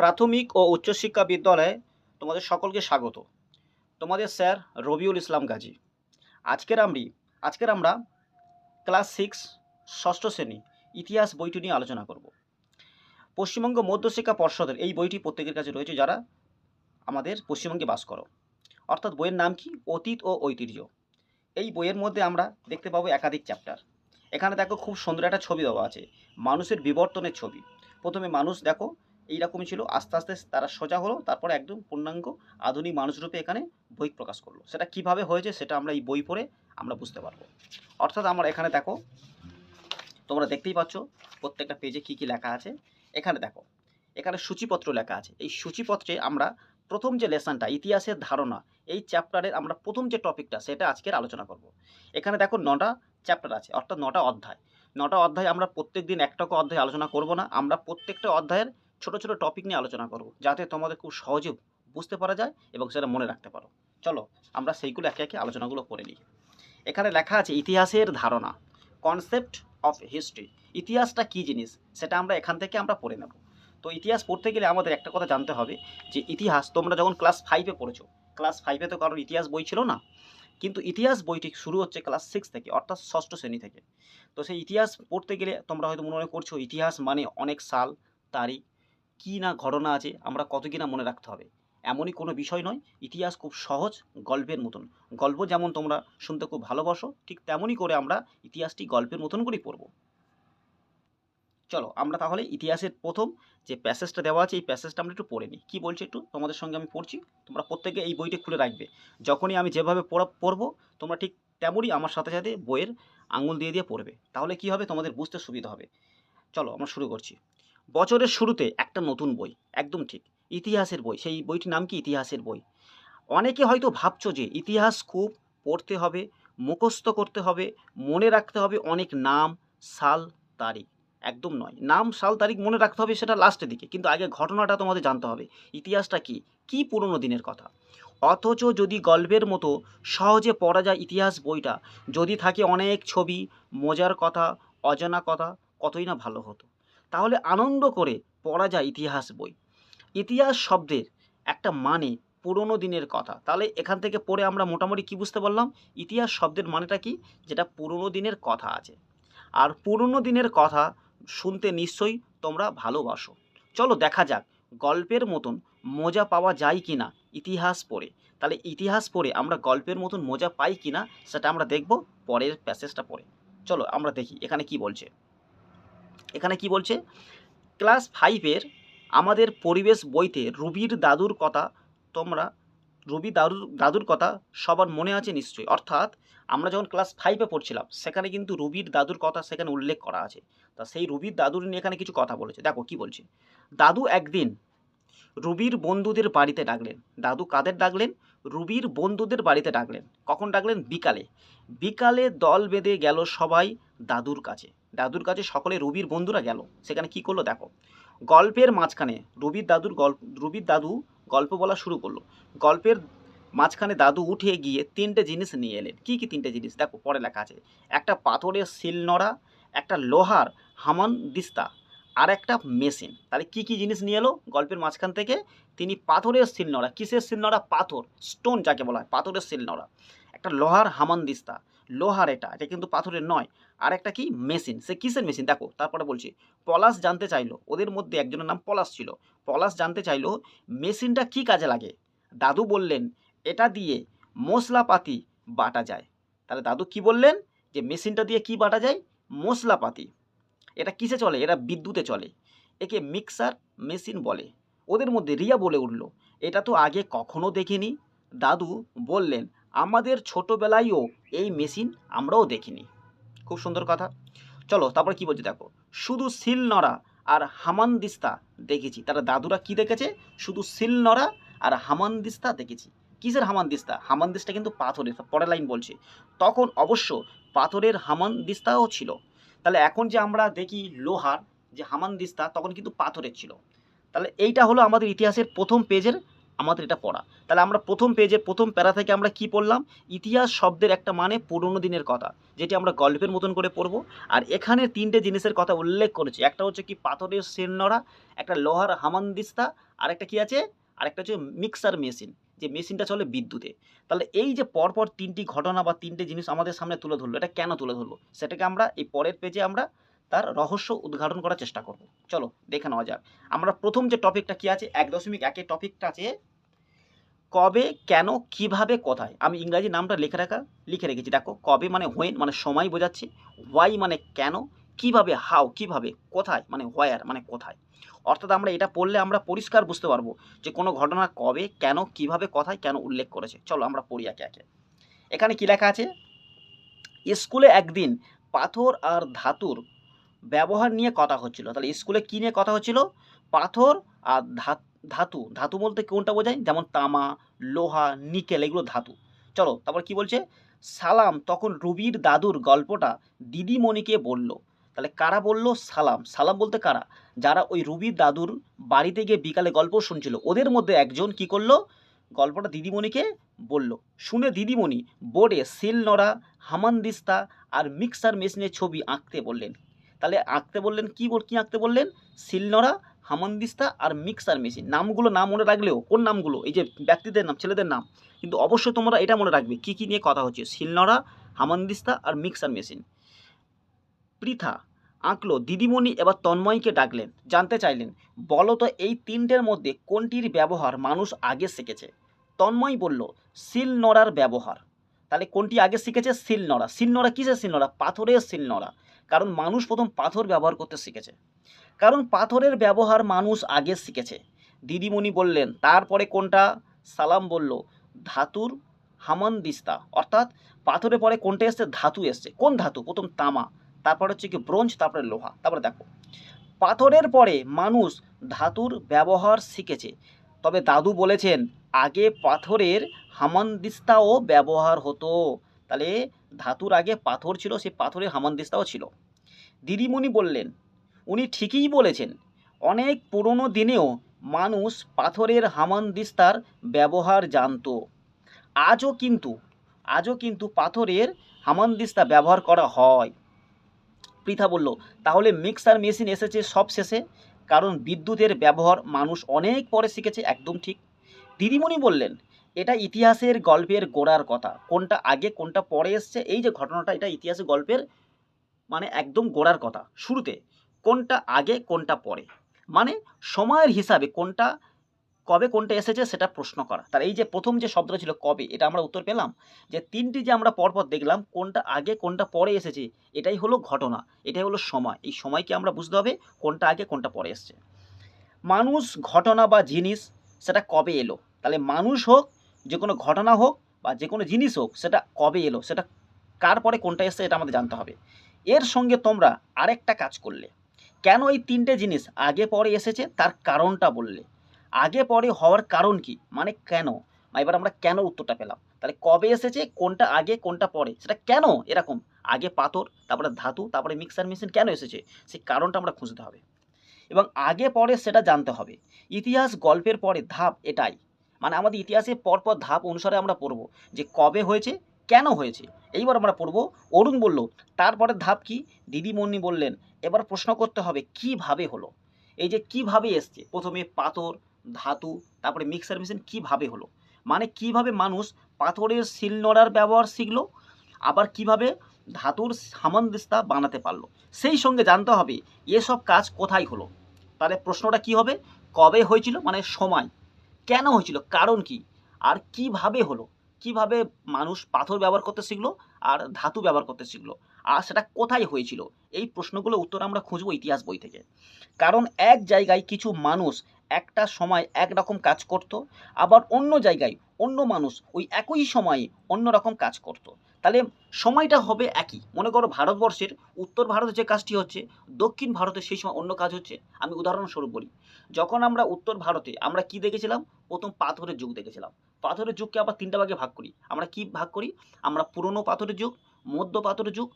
প্রাথমিক ও উচ্চশিক্ষা বিদ্যালয়ে তোমাদের সকলকে স্বাগত। তোমাদের স্যার রবিউল ইসলাম গাজী। আজকের আমি আজকের আমরা ক্লাস সিক্স, ষষ্ঠ শ্রেণি ইতিহাস বইটি নিয়ে আলোচনা করব। পশ্চিমবঙ্গ মধ্যশিক্ষা পর্ষদের এই বইটি প্রত্যেকের কাছে রয়েছে যারা আমাদের পশ্চিমবঙ্গে বাস করো। অর্থাৎ বইয়ের নাম কি? অতীত ও ঐতিহ্য। এই বইয়ের মধ্যে আমরা দেখতে পাবো একাধিক চ্যাপ্টার এখানে দেখো খুব সুন্দর একটা ছবি দেওয়া আছে। মানুষের বিবর্তনের ছবি। প্রথমে মানুষ দেখো এইরকমই ছিল। আস্তে আস্তে তারা সোজা হলো, তারপরে একদম পূর্ণাঙ্গ আধুনিক মানুষরূপে এখানে বই প্রকাশ করল। সেটা কীভাবে হয়েছে সেটা আমরা এই বই পড়ে আমরা বুঝতে পারব। অর্থাৎ আমরা এখানে দেখো, তোমরা দেখতেই পাচ্ছ প্রত্যেকটা পেজে কি কি লেখা আছে। এখানে দেখো, এখানে সূচিপত্র লেখা আছে। এই সূচিপত্রে আমরা প্রথম যে লেসনটা, ইতিহাসের ধারণা, এই চ্যাপ্টারের আমরা প্রথম যে টপিকটা সেটা আজকের আলোচনা করব। এখানে দেখো নটা চ্যাপ্টার আছে, অর্থাৎ নটা অধ্যায়। নটা অধ্যায় আমরা প্রত্যেক দিন একটা অধ্যায় আলোচনা করব না। আমরা প্রত্যেকটা অধ্যায়ের ছোট ছোট টপিক নিয়ে আলোচনা করব, যাতে তোমাদের খুব সহজে বুঝতে পারা যায় এবং সেটা মনে রাখতে পারো। চলো, আমরা সেইগুলো একে একে আলোচনাগুলো করে নিই। এখানে লেখা আছে, ইতিহাসের ধারণা কনসেপ্ট অফ হিস্ট্রি ইতিহাসটা কী জিনিস? সেটা আমরা এখান থেকে আমরা পড়ে নেব। তো ইতিহাস পড়তে গেলে আমাদের একটা কথা জানতে হবে যে, ইতিহাস তোমরা যখন ক্লাস ফাইভে পড়েছো ক্লাস ফাইভে তো কারোর ইতিহাস বই ছিল না, কিন্তু ইতিহাস বইটি শুরু হচ্ছে ক্লাস সিক্স থেকে, অর্থাৎ ষষ্ঠ শ্রেণি থেকে। তো সেই ইতিহাস পড়তে গেলে তোমরা হয়তো মনে করছ, ইতিহাস মানে অনেক সাল, তারিখ কী না ঘটনা আছে আমরা কত কি না মনে রাখতে হবে। এমনই কোনো বিষয় নয়, ইতিহাস খুব সহজ, গল্পের মতন। গল্প যেমন তোমরা শুনতে খুব ভালোবাসো, ঠিক তেমনই করে আমরা ইতিহাসটি গল্পের মতন করেই পড়ব। চলো, আমরা তাহলে ইতিহাসের প্রথম যে প্যাসেজটা দেওয়া আছে, এই প্যাসেজটা আমরা একটু পড়ে নিই। কী বলছে একটু? তোমাদের সঙ্গে আমি পড়ছি। তোমরা প্রত্যেকে এই বইটি খুলে রাখবে। যখনই আমি যেভাবে পড়া, পড়ব, তোমরা ঠিক তেমনই আমার সাথে সাথে বইয়ের আঙুল দিয়ে দিয়ে পড়বে। তাহলে কি হবে? তোমাদের বুঝতে সুবিধা হবে। চলো, আমরা শুরু করছি। বছরের শুরুতে একটা নতুন বই, একদম ঠিক, ইতিহাসের বই, সেই বইটির নাম কি? ইতিহাসের বই। অনেকে হয়তো ভাবছ যে ইতিহাস খুব পড়তে হবে, মুখস্থ করতে হবে, মনে রাখতে হবে অনেক নাম, সাল, তারিখ। একদম নয়, নাম, সাল, তারিখ মনে রাখতে হবে সেটা লাস্টের দিকে, কিন্তু আগে ঘটনাটা তোমাদের জানতে হবে, ইতিহাসটা কি? কি পুরনো দিনের কথা? অথচ যদি গল্পের মতো সহজে পড়া যায় ইতিহাস বইটা, যদি থাকে অনেক ছবি, মজার কথা, অজানা কথা, কতই না ভালো হতো। তাহলে আনন্দ করে পড়া যায় ইতিহাস বই। ইতিহাস শব্দের একটা মানে পুরনো দিনের কথা। তাহলে এখান থেকে পড়ে আমরা মোটামুটি কি বুঝতে পারলাম? ইতিহাস শব্দের মানেটা কি? যেটা পুরনো দিনের কথা আছে। আর পুরনো দিনের কথা শুনতে নিশ্চয়ই তোমরা ভালোবাসো। চলো দেখা যাক গল্পের মতন মজা পাওয়া যায় কি না ইতিহাস পড়ে। তাহলে ইতিহাস পড়ে আমরা গল্পের মতন মজা পাই কি না সেটা আমরা দেখব পরের প্যাসেজটা পড়ে। চলো আমরা দেখি এখানে কি বলছে। এখানে কি বলছে? ক্লাস ফাইভের আমাদের পরিবেশ বইতে রুবির দাদুর কথা তোমরা, রুবি দাদুর দাদুর কথা সবার মনে আছে নিশ্চয়ই। অর্থাৎ আমরা যখন ক্লাস ফাইভে পড়ছিলাম, সেখানে কিন্তু রুবির দাদুর কথা সেখানে উল্লেখ করা আছে। তা সেই রুবির দাদুর নিয়ে এখানে কিছু কথা বলেছে। দেখো কি বলছে। দাদু একদিন রুবির বন্ধুদের বাড়িতে ডাকলেন। দাদু কাদের ডাকলেন? রুবির বন্ধুদের বাড়িতে ডাকলেন। কখন ডাকলেন? বিকালে। বিকালে দল বেঁধে গেল সবাই দাদুর কাছে। দাদুর কাছে সকলে রবির বন্ধুরা গেল। সেখানে কি করল দেখো। গল্পের মাঝখানে রুবির দাদুর গল্প, রুবির দাদু গল্প বলা শুরু করল। গল্পের মাঝখানে দাদু উঠে গিয়ে তিনটে জিনিস নিয়ে এলেন। কী কী তিনটে জিনিস? দেখো, পরে লেখা আছে। একটা পাথরের শিলনোড়া একটা লোহার হামান দিস্তা আর একটা মেশিন। তাহলে কি কি জিনিস নিয়ে এলো? গল্পের মাঝখান থেকে তিনি পাথরের শিলনোড়া কিসের শিলনোড়া পাথর। স্টোন যাকে বলা হয়, পাথরের শিলনোড়া একটা লোহার হামান দিস্তা। লোহার এটা এটা কিন্তু পাথরের নয়। আর একটা কি? মেশিন। সে কিসের মেশিন? দেখো, তারপরে বলছি, পলাশ জানতে চাইলো, ওদের মধ্যে একজনের নাম পলাশ ছিল। পলাশ জানতে চাইলো, মেশিনটা কি কাজে লাগে? দাদু বললেন, এটা দিয়ে মশলাপাতি বাটা যায়। তাহলে দাদু কি বললেন? যে মেশিনটা দিয়ে কি বাটা যায়? মশলাপাতি। এটা কিসে চলে? এটা বিদ্যুতে চলে। একে মিক্সার মেশিন বলে। ওদের মধ্যে রিয়া বলে উঠল, এটা তো আগে কখনো দেখিনি। দাদু বললেন, আমাদের ছোটোবেলায়ও এই মেশিন আমরাও দেখিনি। খুব সুন্দর কথা। চলো, তারপর কি বলছে দেখো? শুধু শিল নড়া আর হামানদিস্তা দেখেছি। তারা দাদুরা কি দেখেছে? শুধু শিল নড়া আর হামানদিস্তা দেখেছি। কিসের হামানদিস্তা হামানদিস্তা কিন্তু পাথরের পরের লাইন বলছে। তখন অবশ্য পাথরের হামানদিস্তাও ছিল। তাহলে এখন যে আমরা দেখি লোহার যে হামানদিস্তা তখন কিন্তু পাথরের ছিল। তাহলে এইটা হলো আমাদের ইতিহাসের প্রথম পেজের আমাদের এটা পড়া। তাহলে আমরা প্রথম পেজে প্রথম প্যারা থেকে আমরা কি পড়লাম? ইতিহাস শব্দের একটা মানে পুরনো দিনের কথা, যেটি আমরা গল্পের মতন করে পড়ব। আর এখানে তিনটে জিনিসের কথা উল্লেখ করেছি। একটা হচ্ছে কি পাথরের সেননড়া একটা লোহার হামানদিস্তা আর একটা কি আছে? আর একটা হচ্ছে মিক্সার মেশিন, যে মেশিনটা চলে বিদ্যুতে। তাহলে এই যে পরপর তিনটি ঘটনা বা তিনটে জিনিস আমাদের সামনে তুলে ধরলো, এটা কেন তুলে ধরলো? সেটাকে আমরা এই পরের পেজে আমরা তার রহস্য উদ্ঘাটন করার চেষ্টা করব। চলো, দেখে নেওয়া যাক। আমরা প্রথম যে টপিকটা কি আছে? এক দশমিক একের টপিকটা আছে কবে, কেন, কীভাবে, কোথায়? আমি ইংরাজি নামটা লিখে রাখা, লিখে রেখেছি। দেখো, কবে মানে হোয়েন মানে সময় বোঝাচ্ছে। হোয়াই মানে কেন, কীভাবে হাও কীভাবে, কোথায় মানে হোয়ার মানে কোথায়। অর্থাৎ আমরা এটা পড়লে আমরা পরিষ্কার বুঝতে পারব যে কোনো ঘটনা কবে, কেন, কীভাবে, কোথায়, কেন উল্লেখ করেছে। চলো আমরা পড়ি একে একে। এখানে কী লেখা আছে? স্কুলে একদিন পাথর আর ধাতুর ব্যবহার নিয়ে কথা হচ্ছিল। তাহলে স্কুলে কী নিয়ে কথা হচ্ছিল? পাথর আর ধাত ধাতু ধাতু বলতে কোনটা বোঝায়? যেমন তামা, লোহা, নিকেল, এগুলো ধাতু। চলো, তারপর কি বলছে? সালাম, তখন রুবির দাদুর গল্পটা দিদিমণিকে বলল। তাহলে কারা বলল? সালাম। সালাম বলতে কারা? যারা ওই রুবির দাদুর বাড়িতে গিয়ে বিকালে গল্প শুনছিল। ওদের মধ্যে একজন কি করল? গল্পটা দিদিমণিকে বলল। শুনে দিদিমণি বোর্ডে সিল নড়া হামানদিস্তা আর মিক্সার মেশিনের ছবি আঁকতে বললেন। তাহলে আঁকতে বললেন কি কি আঁকতে বললেন? সিলনরা হামানদিস্তা আর মিক্সার মেশিন। নামগুলো নাম মনে রাখলেও, কোন নামগুলো? এই যে ব্যক্তিদের নাম, ছেলেদের নাম। কিন্তু অবশ্যই তোমরা এটা মনে রাখবে, কি কি নিয়ে কথা হচ্ছে? সিলনরা হামানদিস্তা আর মিক্সার মেশিন। পৃথা, আঁকলো, দিদিমণি এবার তন্ময়কে ডাকলেন, জানতে চাইলেন, বলো তো এই তিনটের মধ্যে কোনটির ব্যবহার মানুষ আগে শিখেছে? তন্ময় বলল সিল নড়ার ব্যবহার। তাহলে কোনটি আগে শিখেছে? সিল নড়া সিল নড়া কিসের সিল নড়া পাথরের সিল নড়া কারণ মানুষ প্রথম পাথর ব্যবহার করতে শিখেছে। কারণ পাথরের ব্যবহার মানুষ আগে শিখেছে। দিদিমণি বললেন, তারপরে কোনটা? সালাম বলল, ধাতুর হামানদিস্তা। অর্থাৎ পাথরের পরে কোনটা এসছে? ধাতু এসছে। কোন ধাতু? প্রথম তামা, তারপরে হচ্ছে কি ব্রোঞ্জ, তারপরে লোহা। তারপরে দেখো, পাথরের পরে মানুষ ধাতুর ব্যবহার শিখেছে। তবে দাদু বলেছেন, আগে পাথরের হামানদিস্তাও ব্যবহার হতো। তাহলে ধাতুর আগে পাথর ছিল, সেই পাথরের হামানদিস্তাও ছিল। দিদিমণি বললেন উনি ঠিকই বলেছেন। অনেক পুরনো দিনেও মানুষ পাথরের হামানদিস্তার ব্যবহার জানতো। আজও কিন্তু আজও কিন্তু পাথরের হামানদিস্তা ব্যবহার করা হয়। পৃথা বলল, তাহলে মিক্সার মেশিন এসেছে সব শেষে? কারণ বিদ্যুতের ব্যবহার মানুষ অনেক পরে শিখেছে, একদম ঠিক। দিদিমণি বললেন, এটা ইতিহাসের গল্পের গোড়ার কথা। কোনটা আগে, কোনটা পরে এসছে? এই যে ঘটনাটা, এটা ইতিহাসের গল্পের মানে একদম গোড়ার কথা। শুরুতে কোনটা আগে, কোনটা পরে? মানে সময়ের হিসাবে কোনটা, কবে কোনটা এসেছে সেটা প্রশ্ন করা। তার এই যে প্রথম যে শব্দটা ছিল কবে, এটা আমরা উত্তর পেলাম যে তিনটি যে আমরা পরপর দেখলাম, কোনটা আগে, কোনটা পরে এসেছে, এটাই হলো ঘটনা, এটাই হলো সময়। এই সময়কে আমরা বুঝতে হবে, কোনটা আগে, কোনটা পরে এসছে। মানুষ, ঘটনা বা জিনিস, সেটা কবে এলো? তাহলে মানুষ হোক যে কোনো ঘটনা হোক বা যে কোনো জিনিস হোক, সেটা কবে এলো? সেটা কার পরে কোনটা এসছে, এটা আমাদের জানতে হবে। এর সঙ্গে তোমরা আরেকটা কাজ করলে। কেন এই তিনটে জিনিস আগে পরে এসেছে? তার কারণটা বললে। আগে পরে হওয়ার কারণ কি? মানে কেন? এবার আমরা কেন উত্তরটা পেলাম? তাহলে কবে এসেছে? কোনটা আগে, কোনটা পরে? সেটা কেন এরকম? আগে পাথর, তারপরে ধাতু, তারপরে মিক্সার মেশিন কেন এসেছে? সেই কারণটা আমরা খুঁজতে হবে। এবং আগে পরে সেটা জানতে হবে। ইতিহাস গল্পের পরে ধাপ এটাই। মানে আমাদের ইতিহাসে পরপর ধাপ অনুসারে আমরা পড়ব যে কবে হয়েছে, কেন হয়েছে। এইবার আমরা পড়ব। অরুণ বলল, তারপরে ধাপ কি? দিদিমণি বললেন এবার প্রশ্ন করতে হবে, কীভাবে হলো? এই যে কীভাবে এসছে? প্রথমে পাথর, ধাতু, তারপরে মিক্সার মেশিন কীভাবে হলো? মানে কীভাবে মানুষ পাথরের শিলনোড়ার ব্যবহার শিখলো, আবার কীভাবে ধাতুর সামঞ্জস্যতা বানাতে পারল? সেই সঙ্গে জানতে হবে, এসব কাজ কোথায় হলো? তাহলে প্রশ্নটা কি হবে? কবে হয়েছিল? মানে সময়। কেন হয়েছিল? কারণ কি? আর কীভাবে হলো? কীভাবে মানুষ পাথর ব্যবহার করতে শিখলো? আর ধাতু ব্যবহার করতে শিখলো। আর সেটা কোথায় হয়েছিল? এই প্রশ্নগুলো উত্তর আমরা খুঁজবো ইতিহাস বই থেকে। কারণ এক জায়গায় কিছু মানুষ একটা সময় একরকম কাজ করত, আবার অন্য জায়গায় অন্য মানুষ ওই একই সময়ে অন্য রকম কাজ করত। তাহলে সময়টা হবে একই। মনে করো ভারতবর্ষের উত্তর ভারতে যে কাজটি হচ্ছে, দক্ষিণ ভারতে সেই সময় অন্য কাজ হচ্ছে, আমি উদাহরণস্বরূপ বলি। যখন আমরা উত্তর ভারতে আমরা কি দেখেছিলাম? প্রথম পাথরের যুগ দেখেছিলাম। পাথরের যুগকে আবার তিনটা ভাগে ভাগ করি। আমরা কি ভাগ করি? আমরা পুরনো পাথরের যুগ, মধ্য পাথরের যুগ,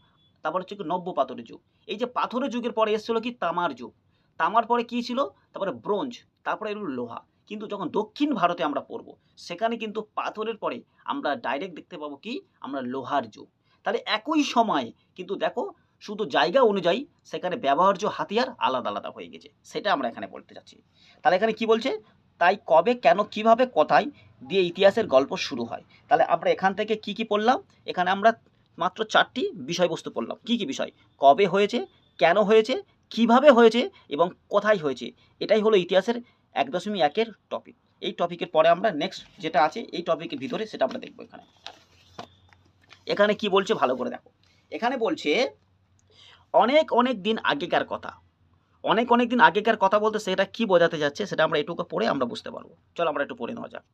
তারপর হচ্ছে কি নব্য পাথরের যুগ। এই যে পাথরের যুগের পরে এসেছিল কি? তামার যুগ। তামার পরে কি ছিল? তারপরে ব্রোঞ্জ, তারপরে এলো লোহা। কিন্তু যখন দক্ষিণ ভারতে আমরা পড়ব, সেখানে কিন্তু পাথরের পরে আমরা ডাইরেক্ট দেখতে পাবো কি? আমরা লোহার যুগ। তাহলে একই সময় কিন্তু দেখো, শুধু জায়গা অনুযায়ী সেখানে ব্যবহার্য হাতিয়ার আলাদা আলাদা হয়ে গেছে। সেটা আমরা এখানে বলতে চাচ্ছি। তাহলে এখানে কি বলছে? তাই কবে, কেন, কীভাবে, কোথায় দিয়ে ইতিহাসের গল্প শুরু হয়? তাহলে আমরা এখান থেকে কি কি পড়লাম? এখানে আমরা মাত্র চারটি বিষয়বস্তু পড়লাম। কি কি বিষয়? কবে হয়েছে? কেন হয়েছে? কীভাবে হয়েছে? এবং কোথায় হয়েছে? এটাই হলো ইতিহাসের এক দশমিক একের টপিক এই টপিকের পরে আমরা নেক্সট যেটা আছে, এই টপিকের ভিতরে সেটা আমরা দেখব এখানে। এখানে কি বলছে ভালো করে দেখো। এখানে বলছে, অনেক অনেক দিন আগেকার কথা। অনেক অনেক দিন আগেকার কথা বলতে সেটা কি বোঝাতে যাচ্ছে সেটা আমরা এটুকু পড়ে আমরা বুঝতে পারব। চলো আমরা একটু পড়ে নেওয়া যাক।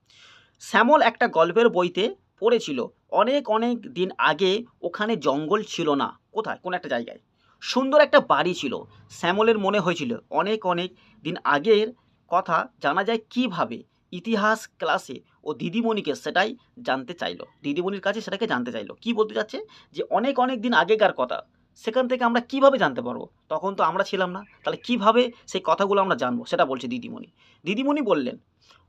শ্যামল একটা গল্পের বইতে পড়েছিল, অনেক অনেক দিন আগে ওখানে জঙ্গল ছিল না। কোথায়? কোন একটা জায়গায়। সুন্দর একটা বাড়ি ছিল। শ্যামলের মনে হয়েছিল, অনেক অনেক দিন আগের কথা জানা যায় কীভাবে ইতিহাস ক্লাসে ও দিদিমণিকে সেটাই জানতে চাইলো। দিদিমণির কাছে সেটাকে জানতে চাইলো। কি বলতে চাচ্ছে? যে অনেক অনেক দিন আগেকার কথা। সেখান থেকে আমরা কীভাবে জানতে পারব? তখন তো আমরা ছিলাম না। তাহলে কীভাবে সেই কথাগুলো আমরা জানব? সেটা বলছে দিদিমণি। দিদিমণি বললেন,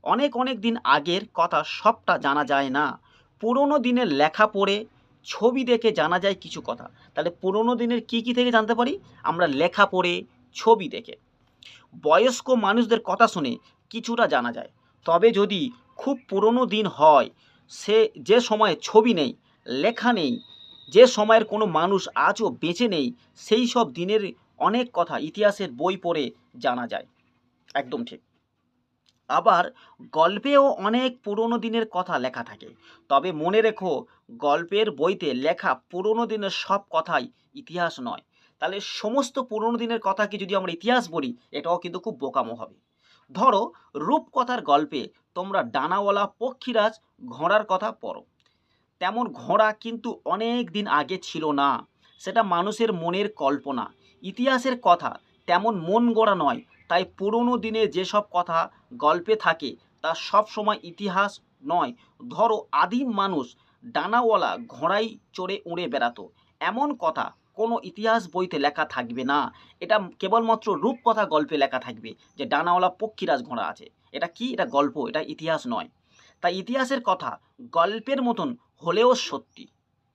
অনেক অনেক দিন আগের কথা সবটা জানা যায় না। পুরনো দিনের লেখা পড়ে ছবি দেখে জানা যায় কিছু কথা। তাহলে পুরনো দিনের কি কি থেকে জানতে পারি? আমরা লেখা পড়ে ছবি দেখে। বয়স্ক মানুষদের কথা শুনে কিছুটা জানা যায়। তবে যদি খুব পুরনো দিন হয়, সে যে সময়ে ছবি নেই, লেখা নেই, যে সময়ের কোনো মানুষ আজও বেঁচে নেই, সেই সব দিনের অনেক কথা ইতিহাসের বই পড়ে জানা যায়। একদম ঠিক। আবার গল্পেও অনেক পুরনো দিনের কথা লেখা থাকে। তবে মনে রেখো, গল্পের বইতে লেখা পুরনো দিনের সব কথাই ইতিহাস নয়। তাহলে সমস্ত পুরনো দিনের কথাকে যদি আমরা ইতিহাস বলি, এটাও কিন্তু খুব বোকামো হবে। ধরো, রূপকথার গল্পে তোমরা ডানাওয়ালা পক্ষীরাজ ঘোড়ার কথা পড়ো। তেমন ঘোড়া কিন্তু অনেক দিন আগে ছিল না, সেটা মানুষের মনের কল্পনা। ইতিহাসের কথা তেমন মন গড়া নয়, তাই পুরনো দিনে যেসব কথা গল্পে থাকে, তা সব সময় ইতিহাস নয়। ধরো, আদিম মানুষ ডানাওয়ালা ঘোড়ায় চড়ে উড়ে বেড়াতো। এমন কথা কোনো ইতিহাস বইতে লেখা থাকবে না। এটা কেবলমাত্র রূপকথা গল্পে লেখা থাকবে যে ডানাওয়ালা পক্ষীরাজ ঘোড়া আছে। এটা কি? এটা গল্প, এটা ইতিহাস নয়। তাই ইতিহাসের কথা গল্পের মতন হলেও সত্যি।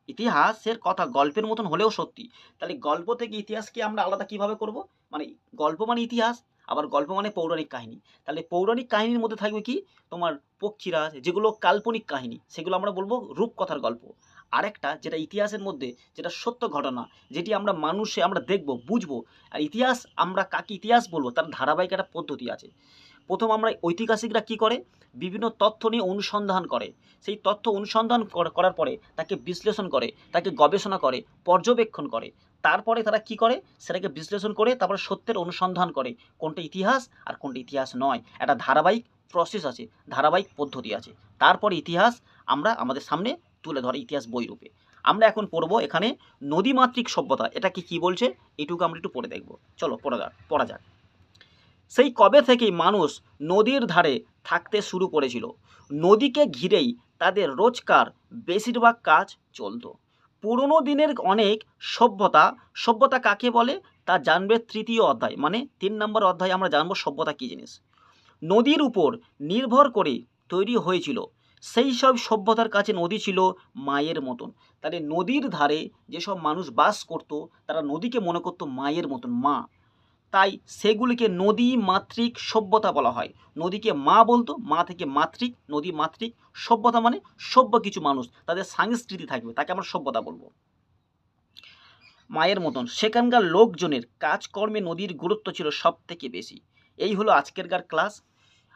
ইতিহাসের কথা গল্পের মতন হলেও সত্যি। তাহলে গল্প থেকে ইতিহাসকে আমরা আলাদা কীভাবে করব? মানে গল্প মানে ইতিহাস, আবার গল্প মানে পৌরাণিক কাহিনী। তাহলে পৌরাণিক কাহিনীর মধ্যে থাকবে কি? তোমার পক্ষীরাজ যেগুলো কাল্পনিক কাহিনী, সেগুলো আমরা বলব রূপকথার গল্প। আরেকটা যেটা ইতিহাসের মধ্যে যেটা সত্য ঘটনা, যেটি আমরা মানুষে আমরা দেখব, বুঝব, আর ইতিহাস আমরা কাকে ইতিহাস বলব, তার ধারাবাহিক একটা পদ্ধতি আছে। প্রথম আমরা ঐতিহাসিকরা কি করে? বিভিন্ন তথ্য নিয়ে অনুসন্ধান করে। সেই তথ্য অনুসন্ধান করার পরে তাকে বিশ্লেষণ করে, তাকে গবেষণা করে, পর্যবেক্ষণ করে। তারপরে তারা কি করে? সেটাকে বিশ্লেষণ করে, তারপরে সত্যের অনুসন্ধান করে, কোনটা ইতিহাস আর কোনটা ইতিহাস নয়। একটা ধারাবাহিক প্রসেস আছে, ধারাবাহিক পদ্ধতি আছে। তারপরে ইতিহাস আমরা আমাদের সামনে তুলে ধরে ইতিহাস বই রূপে। আমরা এখন পড়ব এখানে নদীমাতৃক সভ্যতা, এটাকে কি বলছে? এটুকু আমরা একটু পড়ে দেখব। চলো, পড়া যাক পড়া যাক। সেই কবে থেকেই মানুষ নদীর ধারে থাকতে শুরু করেছিল। নদীকে ঘিরেই তাদের রোজকার বেশিরভাগ কাজ চলতো। পুরনো দিনের অনেক সভ্যতা সভ্যতা কাকে বলে? তা জানবে তৃতীয় অধ্যায় মানে তিন নম্বর অধ্যায়ে আমরা জানব সভ্যতা কী জিনিস। নদীর উপর নির্ভর করে তৈরি হয়েছিল সেই সব সভ্যতার কাছে নদী ছিল মায়ের মতন। তাহলে নদীর ধারে যেসব মানুষ বাস করত, তারা নদীকে মনে করতো মায়ের মতন, মা। তাই সেগুলিকে নদী মাতৃক সভ্যতা বলা হয়। নদীকে মা বলতো, মা থেকে মাতৃক, নদী মাতৃক, সভ্যতা মানে সভ্য কিছু মানুষ। তাদের সংস্কৃতি থাকবে, তাকে আমরা সভ্যতা বলব। মায়ের মতন, সেখানকার লোকজনের কাজকর্মে নদীর গুরুত্ব ছিল সব থেকে বেশি। এই হলো আজকেরকার ক্লাস।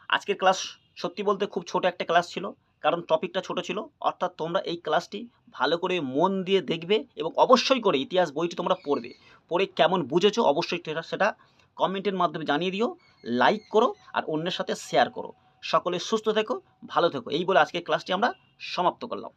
আজকের ক্লাস সত্যি বলতে খুব ছোট একটা ক্লাস ছিল। কারণ টপিকটা ছোট ছিল। অর্থাৎ তোমরা এই ক্লাসটি ভালো করে মন দিয়ে দেখবে এবং অবশ্যই করে ইতিহাস বইটি তোমরা পড়বে। পড়ে কেমন বুঝেছ অবশ্যই সেটা কমেন্টের মাধ্যমে জানিয়ে দিও, লাইক করো আর অন্যের সাথে শেয়ার করো। সকলে সুস্থ থেকো, ভালো থেকো। এই বলে আজকে ক্লাসটি আমরা সমাপ্ত করলাম।